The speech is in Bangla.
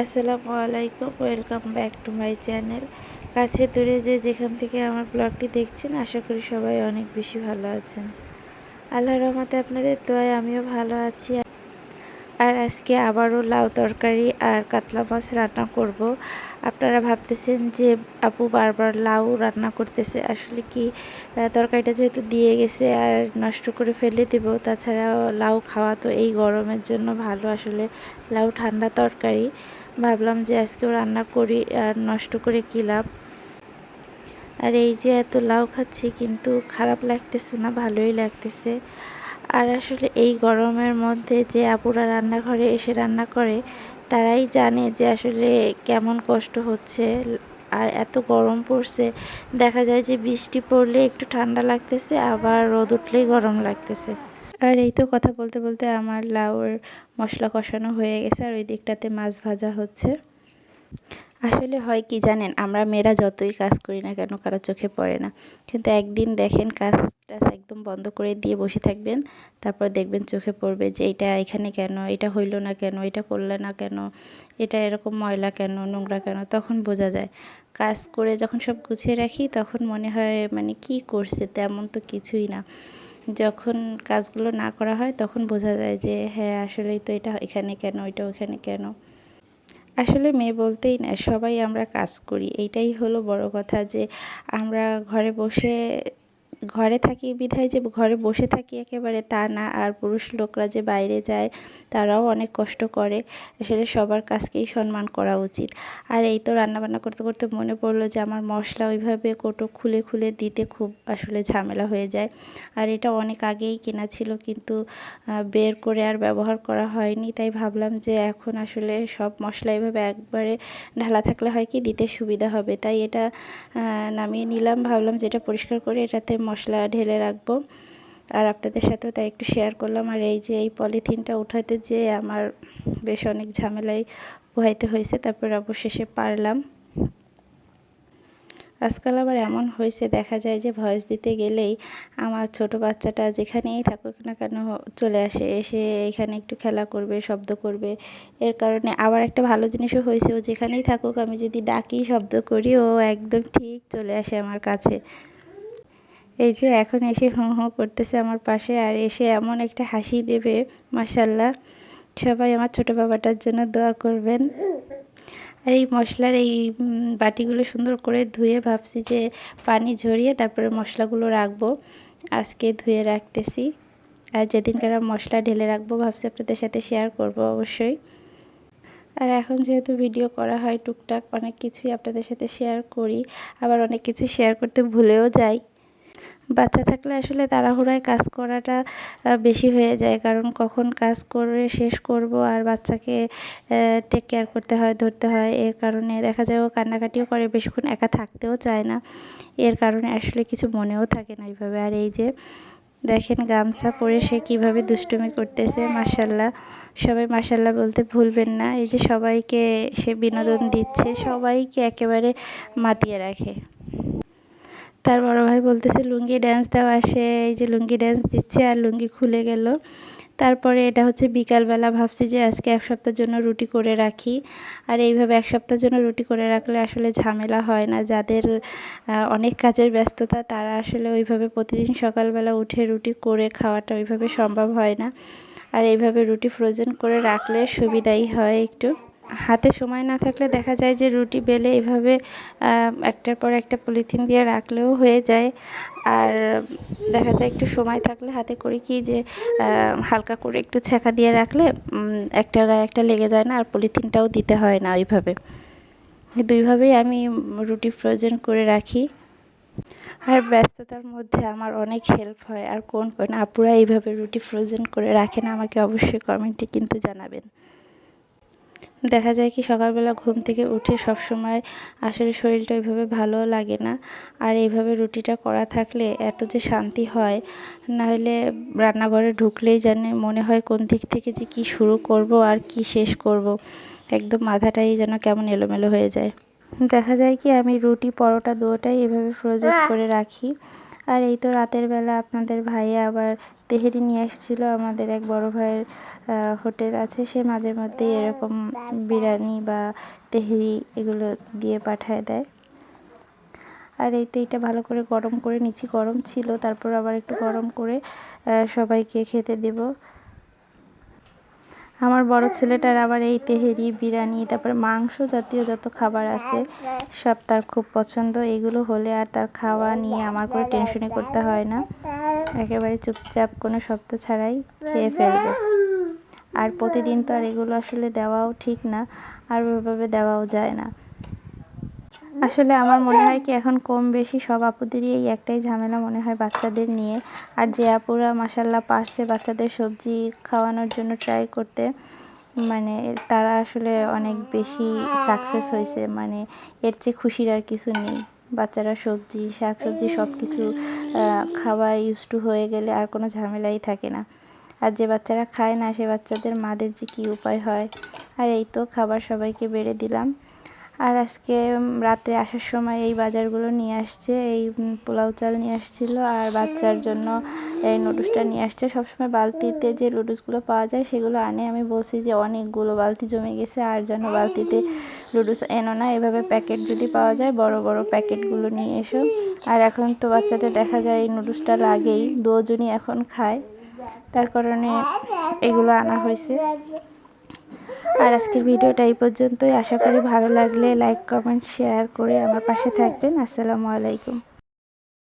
আসসালামু আলাইকুম welcome back to my channel কাছে দূরে যে যেখান থেকে আমার ব্লগটি দেখছেন, আশা করি সবাই অনেক বেশি ভালো আছেন। আল্লাহ রহমতে আপনাদের দোয়ায় আমিও ভালো আছি। আর আজকে আবারও লাউ তরকারি আর কাতলা মাছ রান্না করব। আপনারা ভাবতেছেন যে আপু বারবার লাউ রান্না করতেছে, আসলে কি তরকারিটা যেহেতু দিয়ে গেছে আর নষ্ট করে ফেলে দেব তাছাড়া লাউ খাওয়া তো এই গরমের জন্য ভালো আসলে লাউ ঠান্ডা তরকারি। ভাবলাম যে আজকেও রান্না করি আর নষ্ট করে কী লাভ। আর এই যে এত লাউ খাচ্ছি কিন্তু খারাপ লাগতেছে না, ভালোই লাগতেছে। আর আসলে এই গরমের মধ্যে যে আপুরা রান্নাঘরে এসে রান্না করে, তারাই জানে যে আসলে কেমন কষ্ট হচ্ছে। আর এত গরম পড়ছে, দেখা যায় যে বৃষ্টি পড়লে একটু ঠান্ডা লাগতেছে, আবার রোদ উঠলেই গরম লাগতেছে। আর এই তো কথা বলতে বলতে আমার লাউর মশলা কষানো হয়ে গেছে, আর ওই দিকটাতে মাছ ভাজা হচ্ছে। আসলে হয় কি জানেন, আমরা মেয়েরা যতই কাজ করি না কেন কারও চোখে পড়ে না। কিন্তু একদিন দেখেন কাজ টাজ একদম বন্ধ করে দিয়ে বসে থাকবেন, তারপর দেখবেন চোখে পড়বে যে এটা এখানে কেন, এটা হইল না কেন, এটা করলে না কেন, এটা এরকম ময়লা কেন, নোংরা কেন, তখন বোঝা যায়। কাজ করে যখন সব গুছিয়ে রাখি তখন মনে হয় মানে কি করছে তেমন তো কিছুই না। যখন কাজগুলো না করা হয় তখন বোঝা যায় যে হ্যাঁ আসলেই তো এটা এখানে কেন ওইটা ওখানে কেন। আসলে মেয়ে বলতেই না, সবাই আমরা কাজ করি। এইটাই হলো বড় কথা যে আমরা ঘরে বসে ঘরে থাকি, বিধায় যে ঘরে বসে থাকি একেবারে তা না। আর পুরুষ লোকরা যে বাইরে যায়, তারাও অনেক কষ্ট করে। আসলে সবার কাজকেই সম্মান করা উচিত। আর এই তো রান্নাবান্না করতে করতে মনে পড়ল যে আমার মশলা ওইভাবে কোটো খুলে খুলে দিতে খুব আসলে ঝামেলা হয়ে যায়। আর এটা অনেক আগেই কেনা ছিল কিন্তু বের করে আর ব্যবহার করা হয়নি। তাই ভাবলাম যে এখন আসলে সব মশলা এইভাবে একবারে ঢালা থাকলে হয় কি দিতে সুবিধা হবে। তাই এটা নামিয়ে নিলাম। ভাবলাম যেটা পরিষ্কার করে এটাতে মশলা ঢেলে রাখব। আর আপনাদের সাথেও তাই একটু শেয়ার করলাম। আর এই যে এই পলিথিনটা উঠাতে যে আমার বেশ অনেক ঝামেলায় পোহাইতে হয়েছে, তারপর অবশেষে পারলাম। আজকাল আবার এমন হয়েছে, দেখা যায় যে ভয়েস দিতে গেলেই আমার ছোট বাচ্চাটা যেখানেই থাকুক না কেন চলে আসে, এসে এখানে একটু খেলা করবে, শব্দ করবে। এর কারণে আবার একটা ভালো জিনিসও হয়েছে, ও যেখানেই থাকুক আমি যদি ডাকি, শব্দ করি, ও একদম ঠিক চলে আসে আমার কাছে। এই যে এখন এসে হুঁ হুঁ করতেছে আমার পাশে আর এসে এমন একটা হাসি দেবে মাসাল্লাহ সবাই আমার ছোট বাবাটার জন্য দোয়া করবেন। আর এই মশলার এই বাটিগুলো সুন্দর করে ধুয়ে ভাবছি যে পানি ঝরিয়ে তারপরে মশলাগুলো রাখব। আজকে ধুয়ে রাখতেছি। আর যেদিনকার মশলা ঢেলে রাখব, ভাবছি আপনাদের সাথে শেয়ার করব অবশ্যই। আর এখন যেহেতু ভিডিও করা হয় টুকটাক, অনেক কিছুই আপনাদের সাথে শেয়ার করি। আবার অনেক কিছু শেয়ার করতে ভুলেও যাই। বাচ্চা থাকলে আসলে তাড়াহুড়ায় কাজ করাটা বেশি হয়ে যায়। কারণ কখন কাজ করে শেষ করব আর বাচ্চাকে টেক কেয়ার করতে হয়, ধরতে হয়, এর কারণে দেখা যায় ও কান্নাকাটিও করে, বেশিক্ষণ একা থাকতেও চায় না। এর কারণে আসলে কিছু মনেও থাকে না এইভাবে। আর এই যে দেখেন গামছা পরে সে কীভাবে দুষ্টুমি করতেছে মাসাল্লাহ সবাই মাসাল্লাহ বলতে ভুলবেন না। এই যে সবাইকে সে বিনোদন দিচ্ছে, সবাইকে একেবারে মাতিয়ে রাখে। তার বড় ভাই বলতেছে, লুঙ্গি ড্যান্স দেওয়া আসে। এই যে লুঙ্গি ড্যান্স দিচ্ছে আর লুঙ্গি খুলে গেল। তারপরে এটা হচ্ছে বিকালবেলা, ভাবছি যে আজকে এক সপ্তাহের জন্য রুটি করে রাখি। আর এইভাবে এক সপ্তাহের জন্য রুটি করে রাখলে আসলে ঝামেলা হয় না। যাদের অনেক কাজের ব্যস্ততা, তারা আসলে ওইভাবে প্রতিদিন সকালবেলা উঠে রুটি করে খাওয়াটা ওইভাবে সম্ভব হয় না। আর এইভাবে রুটি ফ্রোজেন করে রাখলে সুবিধাই হয় একটু। হাতে সময় না থাকলে দেখা যায় যে রুটি বেলে এভাবে একটার পর একটা পলিথিন দিয়ে রাখলেও হয়ে যায়। আর দেখা যায় একটু সময় থাকলে হাতে করি কি যে হালকা করে একটু ছেঁকা দিয়ে রাখলে একটার গায়ে একটা লেগে যায় না আর পলিথিনটাও দিতে হয় না ওইভাবে। দুইভাবেই আমি রুটি ফ্রোজেন করে রাখি। আর ব্যস্ততার মধ্যে আমার অনেক হেল্প হয়। আর কোন কোন আপুরা এইভাবে রুটি ফ্রোজেন করে রাখেন আমাকে অবশ্যই কমেন্টে কিন্তু জানাবেন। দেখা যায় কি সকালবেলা ঘুম থেকে উঠে সব সময় আসলে শরীরটা ওইভাবে ভালো লাগে না। আর এইভাবে রুটিটা করা থাকলে এত যে শান্তি হয় নাহলে রান্নাঘরে ঢুকলেই জানে মনে হয় কোন দিক থেকে যে কি শুরু করব আর কি শেষ করব। একদম মাথাটাই যেন কেমন এলোমেলো হয়ে যায়। দেখা যায় কি আমি রুটি পরোটা দুটোটাই এভাবে ফ্রোজেন করে রাখি। আর এই তো রাতের বেলা আপনাদের ভাইয়া আবার তেহেরি নিয়ে আসছিল, আমাদের এক বড় ভাইয়ের হোটেল আছে, সে মাঝে মধ্যেই এরকম বিরিয়ানি বা তেহেরি এগুলো দিয়ে পাঠায় দেয়। আর এই তো এটা ভালো করে গরম করে নিচ্ছি, গরম ছিল, তারপর আবার একটু গরম করে সবাইকে খেতে দেব। আমার বড় ছেলেটার আবার এই তেহেরি, বিরিয়ানি, তারপর মাংস জাতীয় যত খাবার আছে, সব তার খুব পছন্দ। এগুলো হলে আর তার খাওয়া নিয়ে আমার কোনো টেনশনই করতে হয় না। একেবারে চুপচাপ কোনো শব্দ ছাড়াই খেয়ে ফেলবে। আর প্রতিদিন তো আর এগুলো আসলে দেওয়াও ঠিক না, আর ওইভাবে দেওয়াও যায় না। আসলে আমার মনে হয় কি, এখন কম বেশি সব আপুদেরই এই একটাই ঝামেলা মনে হয় বাচ্চাদের নিয়ে। আর যে আপুরা মাসাল্লাহ পারছে বাচ্চাদের সবজি খাওয়ানোর জন্য ট্রাই করতে মানে তারা আসলে অনেক বেশি সাকসেস হয়েছে। মানে এর চেয়ে খুশির আর কিছু নেই। বাচ্চারা সবজি শাক সবজি সব কিছু খাওয়া ইউজ টু হয়ে গেলে আর কোনো ঝামেলাই থাকে না। আর যে বাচ্চারা খায় না, সে বাচ্চাদের মাদের যে কী উপায় হয়। আর এই তো খাবার সবাইকে বেড়ে দিলাম। আর আজকে রাতে আসার সময় এই বাজারগুলো নিয়ে আসছে, এই পোলাও চাল নিয়ে আসছিল আর বাচ্চার জন্য এই নুডলসটা নিয়ে আসছে। সবসময় বালতিতে যে নুডলসগুলো পাওয়া যায় সেগুলো আনে। আমি বলছি যে অনেকগুলো বালতি জমে গেছে, আর যেন বালতিতে নুডলস এনো না। এভাবে প্যাকেট যদি পাওয়া যায়, বড় বড় প্যাকেটগুলো নিয়ে এসো। আর এখন তো বাচ্চাদের দেখা যায় এই নুডলসটা লাগেই দুজনই এখন খায়। তার কারণে এগুলো আনা হয়েছে। আর আজকের ভিডিওটা এই পর্যন্তই। আশা করি ভালো লাগলে লাইক কমেন্ট শেয়ার করে আমার পাশে থাকবেন। আসসালামু আলাইকুম।